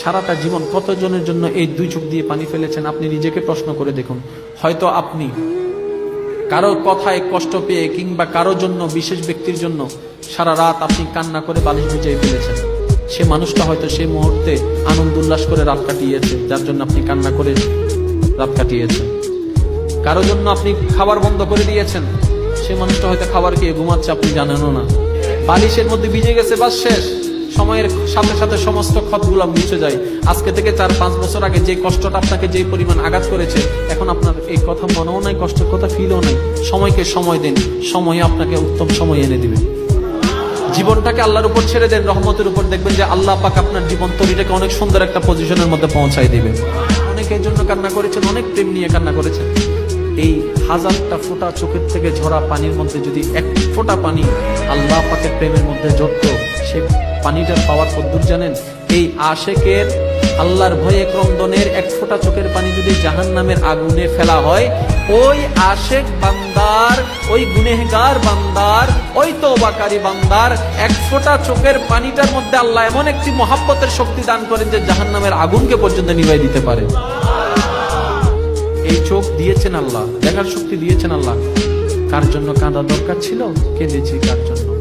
সারাটা জীবন কতজনের জন্য এই দুই চোখ দিয়ে পানি ফেলেছেন? আপনি নিজেকে প্রশ্ন করে দেখুন। হয়তো আপনি কারও কথায় কষ্ট পেয়ে কিংবা কারও জন্য, বিশেষ ব্যক্তির জন্য সারা রাত আপনি কান্না করে বালিশ ভিজিয়ে ফেলেছেন। সে মানুষটা হয়তো সেই মুহূর্তে আনন্দ উল্লাস করে রাত কাটিয়েছে, যার জন্য আপনি কান্না করে রাত কাটিয়েছেন। কারও জন্য আপনি খাবার বন্ধ করে দিয়েছেন, সে মানুষটা হয়তো খাবার খেয়ে ঘুমাচ্ছে, আপনি জানেনও না। বালিশের মধ্যে ভিজে গেছে, বাস শেষ। সময়ের সাথে সাথে সমস্ত ক্ষতগুলো মুছে যায়। আজকে থেকে চার, পাঁচ বছর আগে যে কষ্টটা আপনাকে যে পরিমাণ আঘাত করেছে, এখন আপনার এই কথা মনেও নাই, কষ্টের কথা ফিলও নাই। সময়কে সময় দিন, সময় আপনাকে উত্তম সময় এনে দিবে। জীবনটাকে আল্লাহর উপর ছেড়ে দেন, রহমতের উপর দেখবেন যে আল্লাহ পাক আপনার জীবন তরিটাকে অনেক সুন্দর একটা পজিশনের মধ্যে পৌঁছাই দিবে। অনেকের জন্য কান্না করেছেন, অনেক প্রেম নিয়ে কান্না করেছেন। এই হাজারটা ফোঁটা চোখের থেকে ঝরা পানির মধ্যে যদি এক ফোঁটা পানি আল্লাহ পাকের প্রেমের মধ্যে জড়ত সে পানিটার পাওয়ার কদ্দুর জানেন? এই আশেকের আল্লাহর ভয়ে ক্রন্দনের এক ফোঁটা চোখের পানি যদি জাহান নামের আগুনে ফেলা হয়, ওই আশেক বান্দার, ওই গুনেহগার বান্দার, ওই তওবাকারী বান্দার এক ফোঁটা চোখের পানিটার মধ্যে আল্লাহ এমন একটি মহাব্বতের শক্তি দান করেন যে জাহান নামের আগুনকে পর্যন্ত নিভাই দিতে পারে। এই চোখ দিয়েছেন আল্লাহ, দেখার শক্তি দিয়েছেন আল্লাহ। কার জন্য কাঁদা দরকার ছিল? কেঁদেছি কার জন্য?